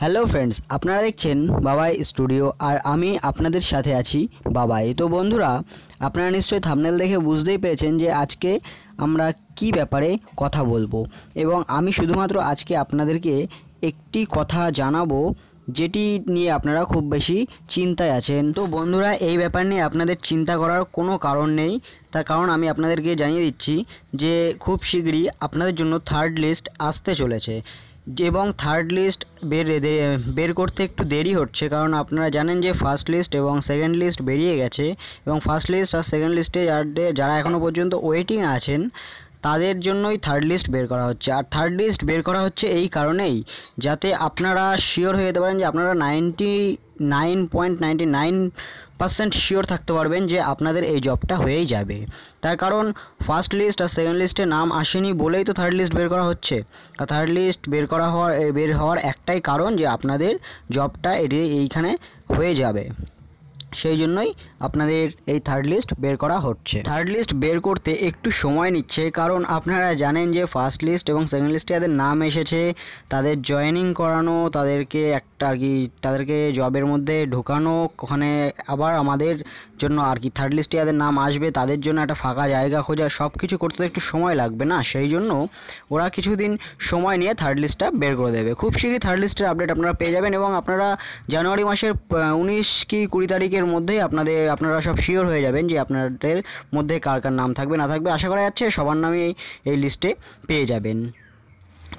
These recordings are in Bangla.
হ্যালো ফ্রেন্ডস আপনারা দেখছেন বাবাই স্টুডিও আর আমি আপনাদের সাথে আছি বাবাই। তো বন্ধুরা, আপনারা নিশ্চয়ই থামনেল দেখে বুঝতেই পেরেছেন যে আজকে আমরা কি ব্যাপারে কথা বলব এবং আমি শুধুমাত্র আজকে আপনাদেরকে একটি কথা জানাব যেটি নিয়ে আপনারা খুব বেশি চিন্তায় আছেন। তো বন্ধুরা, এই ব্যাপার নিয়ে আপনাদের চিন্তা করার কোনো কারণ নেই। তার কারণ আমি আপনাদেরকে জানিয়ে দিচ্ছি যে খুব শীঘ্রই আপনাদের জন্য থার্ড লিস্ট আসতে চলেছে। এবং থার্ড লিস্ট বের বের করতে একটু দেরি হচ্ছে, কারণ আপনারা জানেন যে ফার্স্ট লিস্ট এবং সেকেন্ড লিস্ট বেরিয়ে গেছে, এবং ফার্স্ট লিস্ট আর সেকেন্ড লিস্টে যারা এখনও পর্যন্ত ওয়েটিং আছেন, তাদের জন্যই থার্ড লিস্ট বের করা হচ্ছে। আর থার্ড লিস্ট বের করা হচ্ছে এই কারণেই যাতে আপনারা শিওর হয়ে যেতে পারেন যে আপনারা ninety nine point ninety nine percent sure থাকতে পারবেন যে আপনাদের এই জবটা হয়েই যাবে। তার কারণ ফার্স্ট লিস্ট আর সেকেন্ড লিস্টে নাম আসেনি বলেই তো থার্ড লিস্ট বের করা হচ্ছে। আর থার্ড লিস্ট বের করা হওয়ার বের হওয়ার একটাই কারণ যে আপনাদের জবটা এটি এইখানে হয়ে যাবে। সেই জন্যই আপনাদের এই থার্ড লিস্ট বের করা হচ্ছে। থার্ড লিস্ট বের করতে একটু সময় নিচ্ছে, কারণ আপনারা জানেন যে ফার্স্ট লিস্ট এবং সেকেন্ড লিস্টে যাদের নাম এসেছে, তাদের জয়েনিং করানো, তাদেরকে একটা আর কি, তাদেরকে জবের মধ্যে ঢোকানো, ওখানে আবার আমাদের জন্য আর কি থার্ড লিস্টে যাদের নাম আসবে, তাদের জন্য একটা ফাঁকা জায়গা খোঁজা সব কিছু করতে একটু সময় লাগবে না, সেই জন্য ওরা কিছুদিন সময় নিয়ে থার্ড লিস্টটা বের করে দেবে। খুব শীঘ্রই থার্ড লিস্টের আপডেট আপনারা পেয়ে যাবেন এবং আপনারা জানুয়ারি মাসের উনিশ কি কুড়ি তারিখের মধ্যেই আপনাদের, আপনারা সব শিওর হয়ে যাবেন যে আপনাদের মধ্যে কার কার নাম থাকবে, না থাকবে। আশা করা যাচ্ছে সবার নামই এই লিস্টে পেয়ে যাবেন।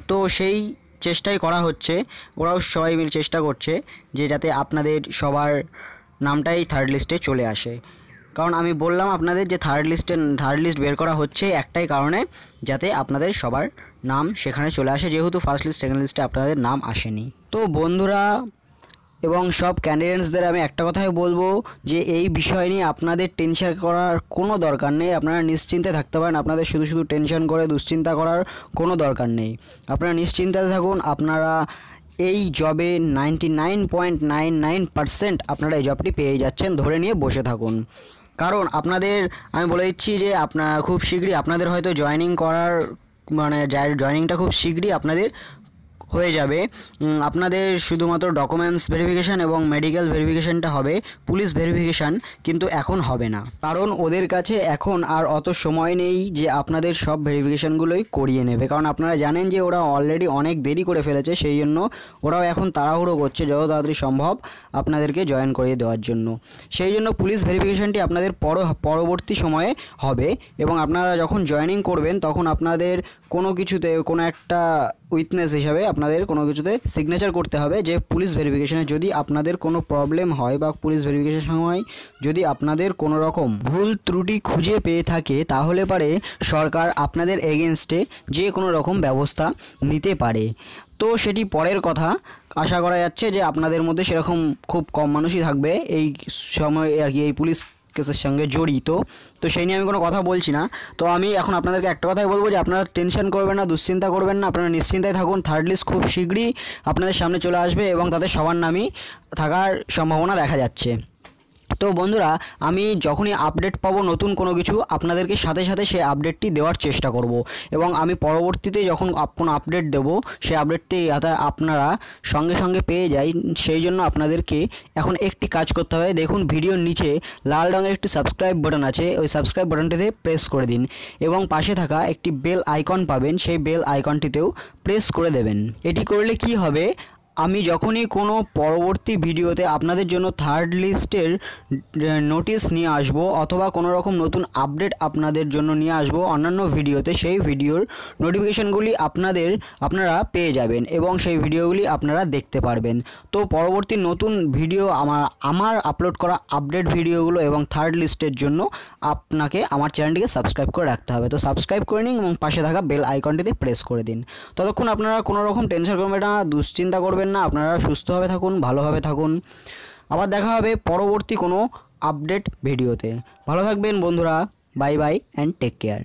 তো সেই চেষ্টাই করা হচ্ছে। ওরাও সবাই মিলে চেষ্টা করছে যে যাতে আপনাদের সবার নামটাই থার্ড লিস্টে চলে আসে। কারণ আমি বললাম আপনাদের যে থার্ড লিস্টে থার্ড লিস্ট বের করা হচ্ছে একটাই কারণে যাতে আপনাদের সবার নাম সেখানে চলে আসে। যেহেতু ফার্স্ট লিস্ট সেকেন্ড লিস্টে আপনাদের নাম আসেনি। তো বন্ধুরা এবং সব ক্যান্ডিডেটসদের আমি একটা কথাই বলব যে এই বিষয় নিয়ে আপনাদের টেনশন করার কোনো দরকার নেই। আপনারা নিশ্চিন্তে থাকতে পারেন, আপনাদের শুধু শুধু টেনশন করে, দুশ্চিন্তা করার কোনো দরকার নেই। আপনারা নিশ্চিন্তাতে থাকুন, আপনারা এই জবে ninety nine point nine nine percent আপনারা এই জবটি পেয়ে যাচ্ছেন, ধরে নিয়ে বসে থাকুন। কারণ আপনাদের, আমি বলে দিচ্ছি যে আপনার খুব শীঘ্রই আপনাদের হয়তো জয়েনিং করার মানে জয়েনিংটা খুব শীঘ্রই আপনাদের হয়ে যাবে। আপনাদের শুধুমাত্র ডকুমেন্টস ভেরিফিকেশান এবং মেডিকেল ভেরিফিকেশানটা হবে পুলিশ ভেরিফিকেশান কিন্তু এখন হবে না। কারণ ওদের কাছে এখন আর অত সময় নেই যে আপনাদের সব ভেরিফিকেশানগুলোই করিয়ে নেবে। কারণ আপনারা জানেন যে ওরা অলরেডি অনেক দেরি করে ফেলেছে, সেই জন্য ওরাও এখন তাড়াহুড়ো করছে যত তাড়াতাড়ি সম্ভব আপনাদেরকে জয়েন করিয়ে দেওয়ার জন্য। সেই জন্য পুলিশ ভেরিফিকেশানটি আপনাদের পর, পরবর্তী সময়ে হবে এবং আপনারা যখন জয়েনিং করবেন, তখন আপনাদের কোনো কিছুতে কোনো একটা উইটনেস হিসাবে আপনাদের কোনো কিছুতে সিগনেচার করতে হবে যে পুলিশ ভেরিফিকেশনে যদি আপনাদের কোনো প্রবলেম হয় বা পুলিশ ভেরিফিকেশন সময় যদি আপনাদের কোনো রকম ভুল ত্রুটি খুঁজে পেয়ে থাকে, তাহলে পারে সরকার আপনাদের এগেনস্টে যে কোনো রকম ব্যবস্থা নিতে পারে। তো সেটি পরের কথা। আশা করা যাচ্ছে যে আপনাদের মধ্যে সেরকম খুব কম মানুষই থাকবে এই সময় আর কি, এই পুলিশ কেসের সঙ্গে জড়িত। তো সেই নিয়ে আমি কোনো কথা বলছি না। তো আমি এখন আপনাদেরকে একটা কথাই বলব যে, আপনারা টেনশন করবেন না, দুশ্চিন্তা করবেন না, আপনারা নিশ্চিন্তায় থাকুন। থার্ড লিস্ট খুব শীঘ্রই আপনাদের সামনে চলে আসবে এবং তাদের সবার নামই থাকার সম্ভাবনা দেখা যাচ্ছে। তো বন্ধুরা, আমি যখনই আপডেট পাবো নতুন কোনো কিছু, আপনাদেরকে সাথে সাথে সেই আপডেটটি দেওয়ার চেষ্টা করব। এবং আমি পরবর্তীতে যখন কোনো আপডেট দেবো, সেই আপডেটটি যাতে আপনারা সঙ্গে সঙ্গে পেয়ে যাই, সেই জন্য আপনাদেরকে এখন একটি কাজ করতে হবে। দেখুন, ভিডিওর নিচে লাল রঙের একটি সাবস্ক্রাইব বাটন আছে, ওই সাবস্ক্রাইব বাটনটিতে প্রেস করে দিন এবং পাশে থাকা একটি বেল আইকন পাবেন, সেই বেল আইকনটিতেও প্রেস করে দেবেন। এটি করলে কি হবে? আমি যখনই কোনো পরবর্তী ভিডিওতে আপনাদের জন্য থার্ড লিস্টের নোটিশ নিয়ে আসব অথবা কোনো রকম নতুন আপডেট আপনাদের জন্য নিয়ে আসব অন্যান্য ভিডিওতে, সেই ভিডিওর নোটিফিকেশানগুলি আপনাদের, আপনারা পেয়ে যাবেন এবং সেই ভিডিওগুলি আপনারা দেখতে পারবেন। তো পরবর্তী নতুন ভিডিও আমার আমার আপলোড করা আপডেট ভিডিওগুলো এবং থার্ড লিস্টের জন্য আপনাকে আমার চ্যানেলটিকে সাবস্ক্রাইব করে রাখতে হবে। তো সাবস্ক্রাইব করে নিন এবং পাশে থাকা বেল আইকনটিতে প্রেস করে দিন। ততক্ষণ আপনারা কোনো রকম টেনশন করবেন না, দুশ্চিন্তা করবেন না। আপনারা সুস্থভাবে থাকুন, ভালোভাবে থাকুন। আবার দেখা হবে পরবর্তী কোনো আপডেট ভিডিওতে। ভালো থাকবেন বন্ধুরা। Bye bye and take care